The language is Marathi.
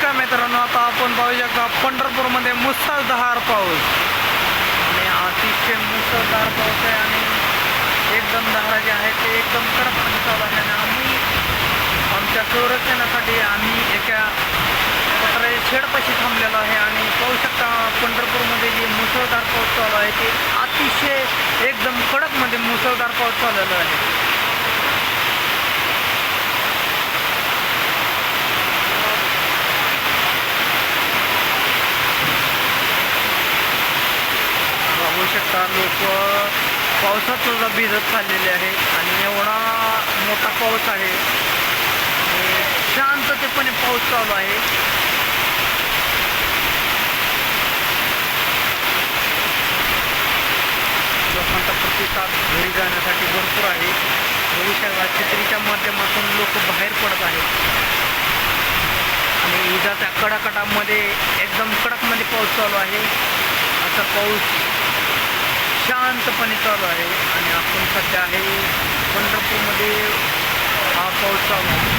नमस्कार मित्रांनो आता आपण पाहू शकता पंढरपूरमध्ये मुसळधार पाऊस. आणि अतिशय मुसळधार पाऊस आहे आणि एकदम धारा जे आहे ते एकदम कडकपणे चालू आहे. आणि आम्ही आमच्या संरक्षणासाठी आम्ही एका पत्राच्या शेडपाशी थांबलेलो आहे. आणि पाहू शकता पंढरपूरमध्ये जे मुसळधार पाऊस चालू आहे ते अतिशय एकदम कडकमध्ये म्हणजे मुसळधार पाऊस चाललेला आहे. शकता. लोक पावसात सुद्धा भिजत चाललेले आहे आणि एवढा मोठा पाऊस आहे आणि शांततेपणे पाऊस चालू आहे. लोकांचा प्रतिसाद घरी जाण्यासाठी भरपूर आहे. बघू शकता छत्रीच्या माध्यमातून लोक बाहेर पडत आहेत. आणि इजाच्या कडाकडामध्ये एकदम कडकमध्ये पाऊस चालू आहे. असा पाऊस शांतपणे चालू आहे आणि आपण सध्या आहे पंढरपूरमध्ये हा पाऊस चालू आहे.